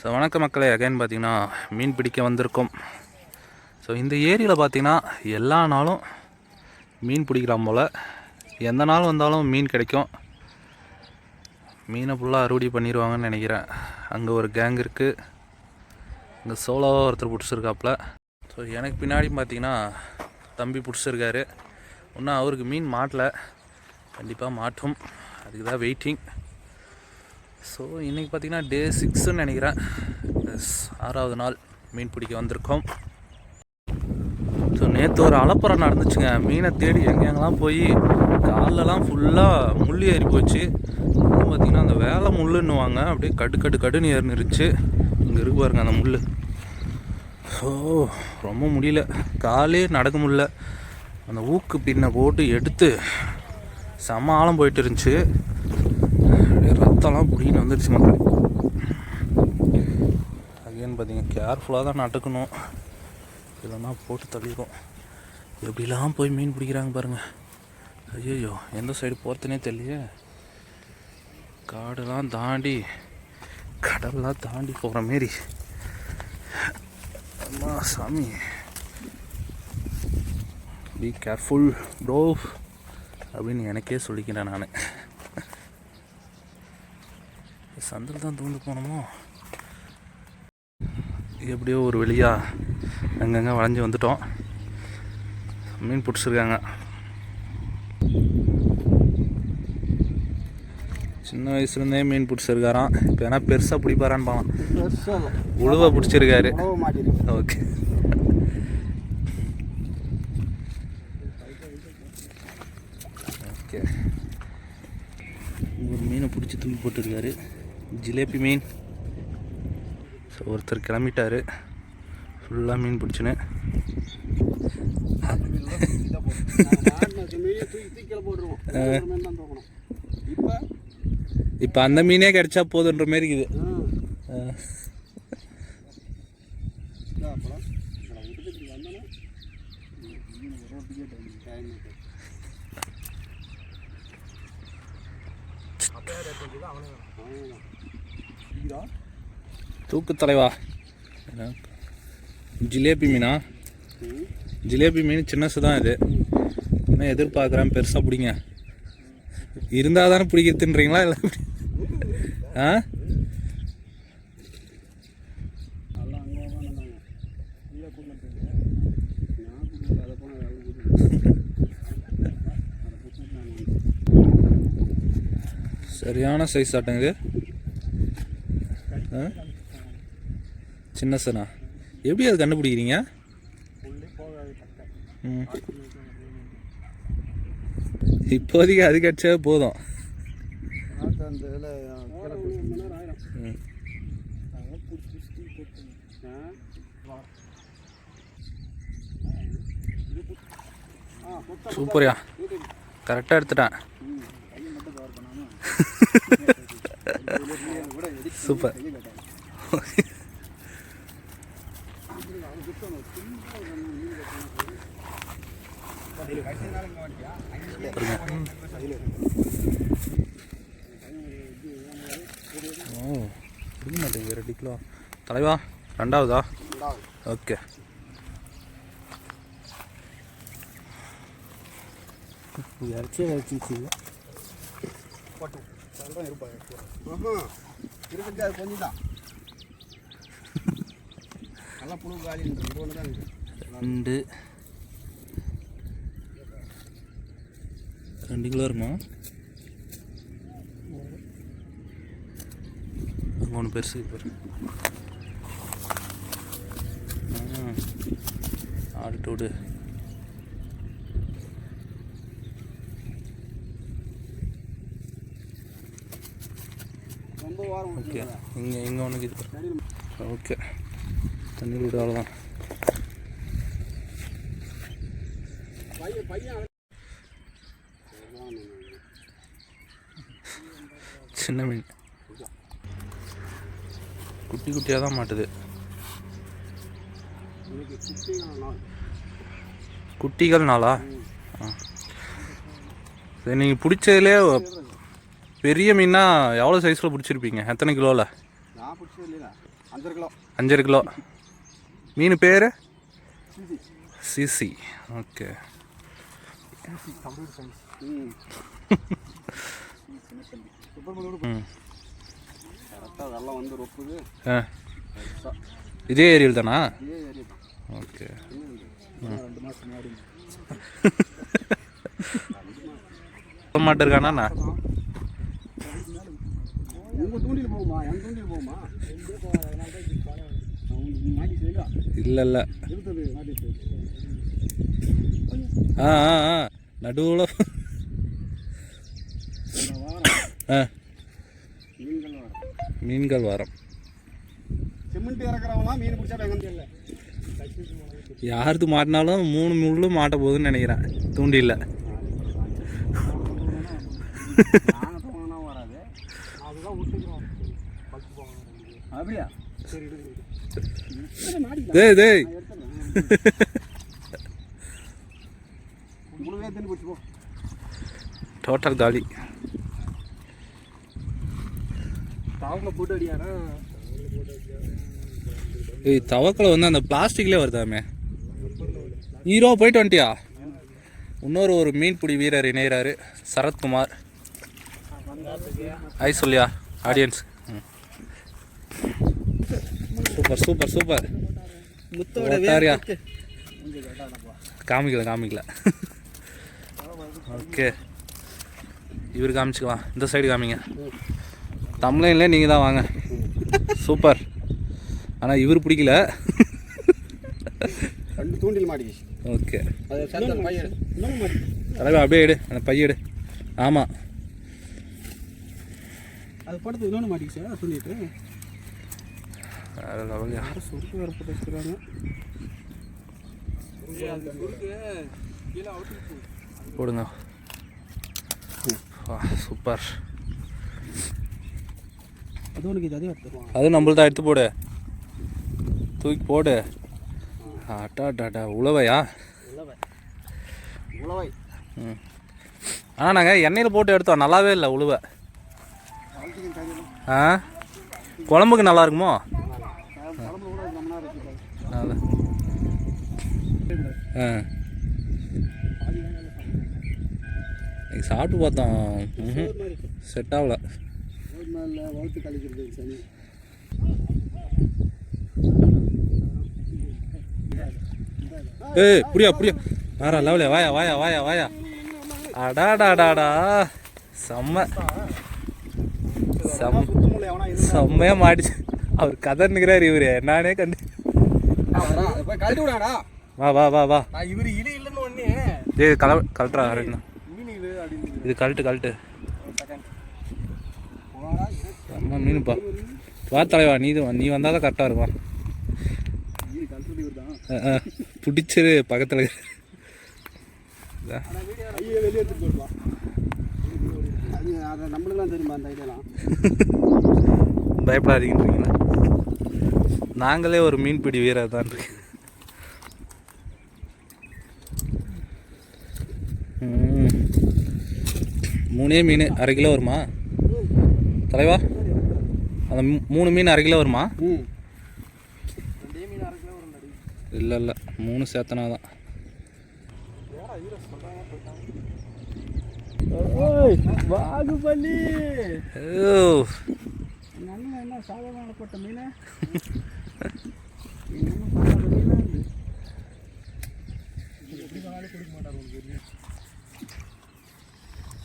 So வணக்க மக்களே again பார்த்தீங்கன்னா மீன் பிடிக்க வந்திருக்கோம். ஸோ இந்த ஏரியில் பார்த்தீங்கன்னா எல்லா நாளும் மீன் பிடிக்கலாம் போல். எந்த நாள் வந்தாலும் மீன் கிடைக்கும். மீனை ஃபுல்லாக அறுவடை பண்ணிடுவாங்கன்னு நினைக்கிறேன். அங்கே ஒரு கேங் இருக்குது இங்கே சோலோவாக ஒருத்தர் பிடிச்சிருக்காப்புல. ஸோ எனக்கு பின்னாடி பார்த்தீங்கன்னா தம்பி பிடிச்சிருக்காரு. இன்னும் அவருக்கு மீன் மாட்டலை. கண்டிப்பாக மாட்டும். அதுக்கு தான் வெயிட்டிங் ஸோ இன்றைக்கி பார்த்தீங்கன்னா டே சிக்ஸ்ன்னு நினைக்கிறேன். ஆறாவது நாள் மீன் பிடிக்க வந்திருக்கோம். ஸோ நேற்று ஒரு அலப்பறம் நடந்துச்சுங்க. மீனை தேடி எங்கெங்கெல்லாம் போய் காலெல்லாம் ஃபுல்லாக முள் ஏறி போச்சு. அதுவும் பார்த்தீங்கன்னா அந்த வேலை முள்ளுன்னுவாங்க. அப்படியே கடு கடு கடுன்னு ஏறினிருச்சு. இங்கே இருக்கு பாருங்க அந்த முள் ஸோ ரொம்ப முடியல. காலே நடக்க முடியல. அந்த ஊக்கு பின்னை போட்டு எடுத்து செம ஆழம் போயிட்டு இருந்துச்சு. அப்படியே ரத்தம்லாம் வந்துடுச்சு மக்கள். அகைன் பார்த்தீங்க கேர்ஃபுல்லாக தான் நட்டுக்கணும். இல்லைன்னா போட்டு தள்ளிடும் எப்படிலாம் போய் மீன் பிடிக்கிறாங்க பாருங்கள் ஐயோ எந்த சைடு போகிறதுனே தெரியலையே. காடெல்லாம் தாண்டி கடல்லாம் தாண்டி போகிற மாரி. அம்மா சாமி. பி கேர்ஃபுல் ப்ரோ அப்படின்னு எனக்கே சொல்லிக்கிறேன் நான். சந்தில் தான் தூண்டு போனோமோ எப்படியோ ஒரு வழியாக அங்கங்கே வளைஞ்சு வந்துட்டோம். மீன் பிடிச்சிருக்காங்க. சின்ன வயசுலேருந்தே மீன் பிடிச்சிருக்காராம். இப்போ ஏன்னா பெருசாக பிடிப்பாரான்னு இல்லை. உழுவை பிடிச்சிருக்காரு. ஓகே. ஓகே. ஒரு மீனை பிடிச்சி தூக்கி போட்டிருக்காரு. ஜிலேபி மீன். ஸோ ஒருத்தர் கிளம்பிட்டாரு. ஃபுல்லாக மீன் பிடிச்சின்னு. தூக்கி போட்டுருவோம் இப்போ அந்த மீனே கிடைச்சா போதுன்ற மாதிரி இருக்குது. அவனே டைம் தூக்கு தலைவா? என்ன? ஜிலேபி மீனா? ஜிலேபி மீன் சின்னசு தான் இது. இன்னும் எதிர்பார்க்குறேன்? பெருசாக பிடிங்க. இருந்தால் தானே பிடிக்கிறதுன்றீங்களா? இல்லை? ஆ? சரியான சைஸ் ஆட்டம் இது ஆ சின்னசனா எப்படி அது கண்டுபிடிக்கிறீங்க? இப்போதைக்கு அது கிடச்சா போதும். சூப்பர்யா. கரெக்டாக எடுத்துட்டேன். சூப்பர் ஓ பிடிக்க மாட்டேங்க ரெண்டு கிலோ தலைவா ரெண்டாவதா? ஓகே. இறச்சி இறச்சிச்சு போட்டு சொல்கிறேன் இருப்பாங்க இருக்குது அது கொஞ்சம் தான் நல்லா புழு காலி ஒன்று தான் இருக்குது ரெண்டு. ரெண்டு கிலோ இருக்குமா அங்கே ஒன்று பெருசு பாரு. ஆ. ஓகே. இங்கே இங்கே ஒன்று இது. ஓகே. தண்ணி விட அவ்வளோதான் சின்ன மீன். குட்டி குட்டியாக தான் மாட்டுது. குட்டிகள் நாளா சரி நீங்கள் பிடிச்சதுலே பெரிய மீனா எவ்வளோ சைஸில் பிடிச்சிருப்பீங்க? எத்தனை கிலோவில் நான் பிடிச்சது இல்லையா அஞ்சரை கிலோ. அஞ்சரை கிலோ. மீன் பேர்? சிசி. ஓகே. வெள்ளம் வந்து ரொப்புது. இதே ஏரியல் தானா? ஓகே. ரெண்டு மாதம் மாட்டிருக்கானா உங்கள் தூண்டில் போகுமா? என் தூண்டில் போகுமா? அவங்களுக்கு மாட்டி செய்யலா இல்லை இல்லை ஆ ஆ ஆ. நடுவில் ஆ. மீன்கள் வரும். யாருது மாட்டினாலும் மூணு முள்ளு மாட்ட போகுதுன்னு நினைக்கிறேன் தூண்டில்ல. அப்படியா? சரி டேய் டேய். டோட்டல் காலி. தாவத்தில் போட்டு அடியானா ஏய் தவக்கலை வந்து அந்த பிளாஸ்டிக்லேயே வருதாமே. ஹீரோ போயிட்டு வந்துட்டியா? இன்னொரு ஒரு மீன்பிடி வீரர் இணைகிறாரு சரத்குமார். ஐ சொல்லியா ஆடியன்ஸ் சூப்பர் சூப்பர் சூப்பர் ஓட்டாரியா காமிக்கல காமிக்கல. ஓகே இவர் காமிச்சுக்கலாம் இந்த சைடு காமிங்க. தமிழ்லைன்லேயே நீங்கள் தான் வாங்க. சூப்பர் ஆனால் இவர் பிடிக்கல. தூண்டில் ஓகே தலைவா அப்படியே எடு அந்த பைய எடு ஆமாம் அது படத்து இன்னொன்று மாட்டிக்கிச்சு? சொல்லிட்டு வேறு லெவலியா யாரும் சுருக்கு வேறு போட்டு போடுங்க. சூப்பர். அது உனக்கு இது அதே நம்மள்தான் எடுத்து போடு. தூக்கி போடு. அட்டா டாடா உழவையா? உழவை. உழவை. ம். ஆனால் நாங்கள் எண்ணெயில் போட்டு எடுத்தோம். நல்லாவே இல்லை உழுவை. ஆ? குழம்புக்கு நல்லா இருக்குமோ குழம்பு கூட ரொம்ப நேரம் இருக்குது அது. ஆ. சாப்பிட்டு பார்த்தோம். செட் ஆகல. ஏ ஏய் புரியா புரியா. வேற லெவலே வாயா வாயா வாயா வாயா. அடாடாடாடா செம்ம செம்ம. செம்மையாக செம்மையா மாடிச்சு அவர் கதர்னுக்கிறார் இவரு. நானே கண்டு கழட்டி விடாடா வா வா வா. வா இவர் இழு இல்லைன்னு ஒன்னே ஏய் கல கழட்டுறா ரெண்டு மீன் இழு அப்படின்னு இது கழட்டு கழட்டு செம்ம மீனுப்பா வா தலைவா நீ இது நீ வந்தால் தான் கரெக்டாக இருக்கும். பிடிச்சிரு பக்கத்தில் பயப்படாதீங்கன்றீங்களா? நாங்களே ஒரு மீன்பிடி வீரர் தான் இருக்கு ம். மூணே மீன் அரை கிலோ வருமா? தலைவா அந்த மூணு மீன் அரை கிலோ வருமா? இல்லை இல்லை மூணு சேர்த்தனா தான். பாகுபலி ஓ நல்ல என்ன சாதாரண போட்ட மீன் எப்படி கொடுக்க மாட்டார் உங்களுக்கு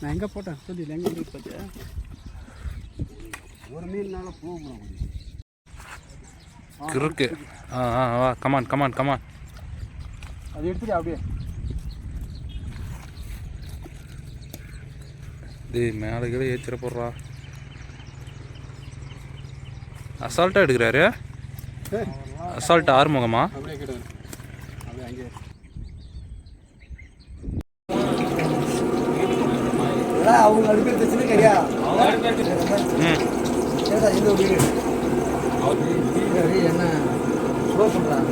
நான் எங்கே போட்டேன்? சொல்லி எங்கே இருக்கு பார்த்தியா? ஒரு மீன்னால போகணும் கிறுக்கு. ஆ ஆ வா கமான் கமான் கமான் அது எடுத்துட்டு அப்படியே. டேய் மேலே கீழே ஏற்றிட போடுறா. அசால்ட்டாக எடுக்கிறாரு? அசால்ட் ஆறுமுகமா? அப்படியே அதான் அவங்க அடுப்பு எடுத்துச்சுன்னு கையா கேட்டா இந்த வீடு? என்ன ஸ்லோ பண்ணுறாங்க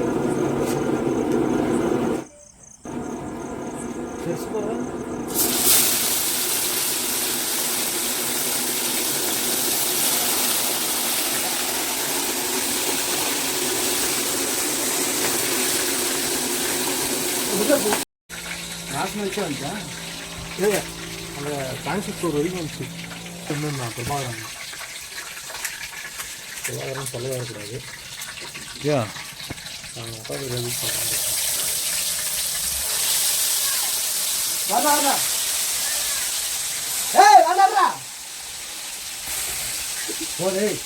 வாசனை வச்சா வந்துச்சா ஃபேன்சி ஸ்டோர் வரைக்கும் நான் பிரபாகரன் பிரபாகரன் சொல்ல வரக்கூடாது ஏன் அவங்க அப்பா வாடா வாடா ஏய் டேய்